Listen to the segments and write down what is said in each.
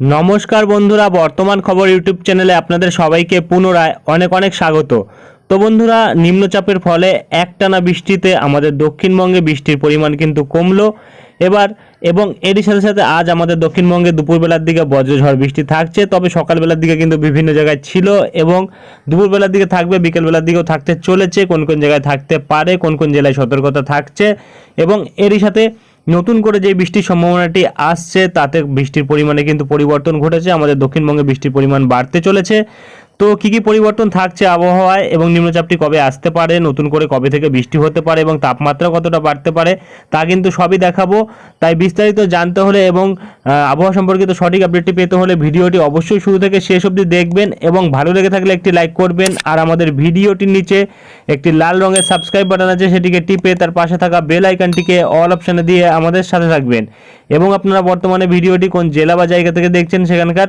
নমস্কার বন্ধুরা, বর্তমান খবর ইউটিউব চ্যানেলে আপনাদের সবাইকে পুনরায় অনেক অনেক স্বাগত। তো বন্ধুরা, নিম্নচাপের ফলে একটানা বৃষ্টিতে আমাদের দক্ষিণবঙ্গে বৃষ্টির পরিমাণ কিন্তু কমলো। এবার, এবং এরই সাথে সাথে আজ আমাদের দক্ষিণবঙ্গে দুপুরবেলার দিকে বজ্রঝড় বৃষ্টি থাকছে, তবে সকালবেলার দিকে কিন্তু বিভিন্ন জায়গায় ছিল এবং দুপুরবেলার দিকে থাকবে, বিকেলবেলার দিকেও থাকতে চলেছে, কোন কোন জায়গায় থাকতে পারে, কোন কোন জেলায় সতর্কতা থাকছে। এবং এরই সাথে নতুন করে যে বৃষ্টির সম্ভাবনাটি আসছে, তাতে বৃষ্টির পরিমাণে কিন্তু পরিবর্তন ঘটেছে। আমাদের দক্ষিণবঙ্গে বৃষ্টির পরিমাণ বাড়তে চলেছে। তো কি কি পরিবর্তন থাকছে আবহাওয়ায় এবং নিম্নচাপটি কবে আসতে পারে? নতুন করে কবে থেকে বৃষ্টি হতে পারে এবং তাপমাত্রা কতটা বাড়তে পারে তা কিন্তু সবই দেখাবো। তাই বিস্তারিত জানতে হলে এবং আবহাওয়া সম্পর্কিত সঠিক আপডেটটি পেতে হলে ভিডিওটি অবশ্যই শুরু থেকে শেষ অবধি দেখবেন এবং ভালো লেগে থাকলে একটি লাইক করবেন। আর আমাদের ভিডিওটির নিচে একটি লাল রঙের সাবস্ক্রাইব বাটন আছে, সেটিকে টিপে তার পাশে থাকা বেল আইকনটিকে অল অপশানে দিয়ে আমাদের সাথে থাকবেন। এবং আপনারা বর্তমানে ভিডিওটি কোন জেলা বা জায়গা থেকে দেখছেন সেখানকার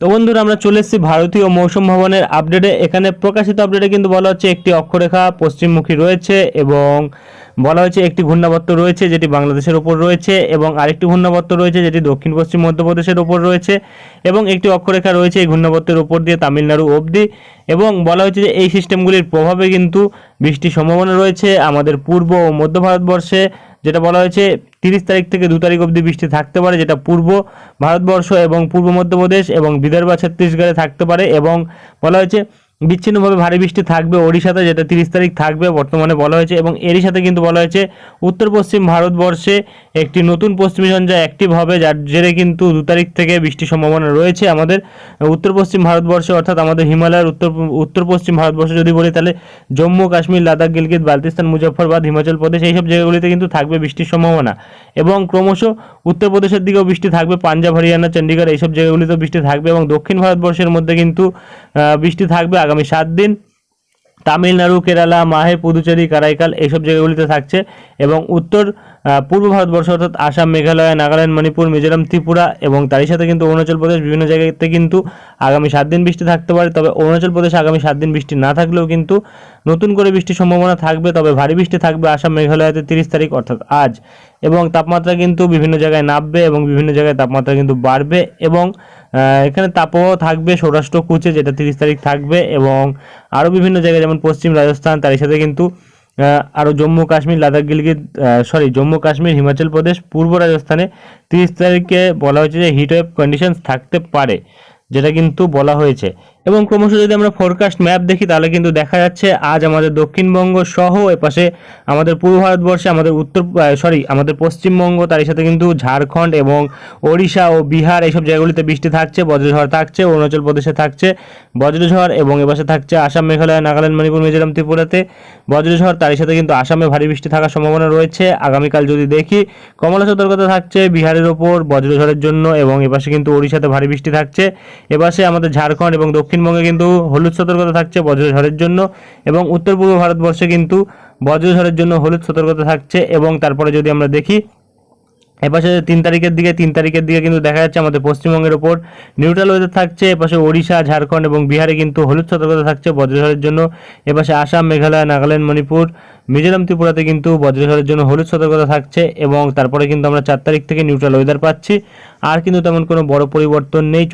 তো বন্ধুরা, আমরা চলে এসেছি ভারতীয় মৌসুম ভবনের আপডেটে। এখানে প্রকাশিত আপডেটে কিন্তু বলা হচ্ছে একটি অক্ষরেখা পশ্চিমমুখী রয়েছে এবং বলা হয়েছে একটি ঘূর্ণাবর্ত রয়েছে যেটি বাংলাদেশের ওপর রয়েছে এবং আরেকটি ঘূর্ণাবর্ত রয়েছে যেটি দক্ষিণ পশ্চিম মধ্যপ্রদেশের ওপর রয়েছে এবং একটি অক্ষরেখা রয়েছে এই ঘূর্ণাবর্তের ওপর দিয়ে তামিলনাড়ু অবধি এবং বলা হয়েছে যে এই সিস্টেমগুলির প্রভাবে কিন্তু বৃষ্টির সম্ভাবনা রয়েছে। আমাদের পূর্ব ও মধ্য ভারতবর্ষে যেটা বলা হয়েছে, তিরিশ তারিখ থেকে দু তারিখ অবধি বৃষ্টি থাকতে পারে, যেটা পূর্ব ভারতবর্ষ এবং পূর্ব মধ্যপ্রদেশ এবং বিদর্ভ, ছত্তিশগড়ে থাকতে পারে এবং বলা হয়েছে বিচ্ছিন্নভাবে ভারী বৃষ্টি থাকবে, ওড়িশাতে যেটা তিরিশ তারিখ থাকবে বর্তমানে বলা হয়েছে এবং এরই সাথে কিন্তু বলা হয়েছে উত্তর পশ্চিম ভারতবর্ষে একটি নতুন পশ্চিমী ঝঞ্ঝা অ্যাক্টিভ হবে, যার জেরে কিন্তু দু তারিখ থেকে বৃষ্টির সম্ভাবনা রয়েছে আমাদের। উত্তর পশ্চিম ভারতবর্ষে অর্থাৎ আমাদের হিমালয়ের উত্তর উত্তর পশ্চিম ভারতবর্ষে যদি বলি তাহলে জম্মু, কাশ্মীর, লাদাখ, গিলগিত বালতিস্তান মুজফ্ফরবাদ, হিমাচল প্রদেশ এইসব জায়গাগুলিতে কিন্তু থাকবে বৃষ্টির সম্ভাবনা। এবং ক্রমশ উত্তরপ্রদেশের দিকেও বৃষ্টি থাকবে, পাঞ্জাব, হরিয়ানা চণ্ডীগড় এইসব জায়গাগুলিতেও বৃষ্টি থাকবে এবং দক্ষিণ ভারতবর্ষের মধ্যে কিন্তু বৃষ্টি থাকবে আগামী সাত দিন। তামিলনাড়ু কেরালা মাহে পুদুচেরি কারাইকাল এইসব জায়গাগুলিতে থাকছে। এবং উত্তর পূর্ব ভারতবর্ষ অর্থাৎ আসাম, মেঘালয়, নাগাল্যান্ড, মণিপুর, মিজোরাম, ত্রিপুরা এবং তারই সাথে কিন্তু অরুণাচল প্রদেশ বিভিন্ন জায়গাতে কিন্তু আগামী সাত দিন বৃষ্টি থাকতে পারে। তবে অরুণাচল প্রদেশে আগামী সাত দিন বৃষ্টি না থাকলেও কিন্তু নতুন করে বৃষ্টির সম্ভাবনা থাকবে। তবে ভারী বৃষ্টি থাকবে আসাম, মেঘালয়তে তিরিশ তারিখ অর্থাৎ আজ এবং তাপমাত্রা কিন্তু বিভিন্ন জায়গায় নামবে এবং বিভিন্ন জায়গায় তাপমাত্রা কিন্তু বাড়বে এবং এখানে তাপমাত্রা থাকবে সৌরাষ্ট্র, কুচে যেটা তিরিশ তারিখ থাকবে এবং আরও বিভিন্ন জায়গায় যেমন পশ্চিম রাজস্থান, তারই সাথে কিন্তু আরও জম্মু কাশ্মীর, লাদাখ, গিলগিত সরি জম্মু কাশ্মীর, হিমাচল প্রদেশ, পূর্ব রাজস্থানে তিরিশ তারিখে বলা হয়েছে যে হিট ওয়েভ কন্ডিশনস থাকতে পারে, যেটা কিন্তু বলা হয়েছে। এবং ক্রমশ যদি আমরা ফোরকাস্ট ম্যাপ দেখি, তাহলে কিন্তু দেখা যাচ্ছে আজ আমাদের দক্ষিণবঙ্গ সহ এপাশে আমাদের পূর্ব ভারতবর্ষে, আমাদের উত্তর সরি আমাদের পশ্চিমবঙ্গ, তার সাথে কিন্তু ঝাড়খণ্ড এবং ওড়িশা ও বিহার এইসব জায়গাগুলিতে বৃষ্টি থাকছে, বজ্রঝড় থাকছে, অরুণাচল প্রদেশে থাকছে বজ্রঝড় এবং এপাশে থাকছে আসাম, মেঘালয়, নাগাল্যান্ড, মণিপুর, মিজোরাম, ত্রিপুরাতে বজ্রঝড়, তার সাথে কিন্তু আসামে ভারী বৃষ্টি থাকার সম্ভাবনা রয়েছে। আগামীকাল যদি দেখি, কমলা সতর্কতা থাকছে বিহারের ওপর বজ্রঝড়ের জন্য এবং এপাশে কিন্তু ওড়িশাতে ভারী বৃষ্টি থাকছে। এপাশে আমাদের ঝাড়খণ্ড এবং দক্ষিণবঙ্গে কিন্তু হলুদ সতর্কতা থাকছে বজ্রঝড়ের জন্য এবং উত্তর পূর্ব ভারতবর্ষে কিন্তু বজ্রঝড়ের জন্য হলুদ সতর্কতা থাকছে এবং তারপরে যদি আমরা দেখি, এপাশে তিন তারিখের দিকে, তিন তারিখের দিকে কিন্তু দেখা যাচ্ছে আমাদের পশ্চিমবঙ্গের ওপর নিউট্রাল ওয়েদার থাকছে, এপাশে ওড়িশা, ঝাড়খণ্ড এবং বিহারে কিন্তু হলুদ সতর্কতা থাকছে বজ্রঝড়ের জন্য, এপাশে আসাম, মেঘালয়, নাগাল্যান্ড, মণিপুর, মিজোরাম, ত্রিপুরাতে কিন্তু বজ্রঝড়ের জন্য হলুদ সতর্কতা থাকছে এবং তারপরে কিন্তু আমরা চার তারিখ থেকে নিউট্রাল ওয়েদার পাচ্ছি, আর কিন্তু তেমন কোনো বড় পরিবর্তন নেই।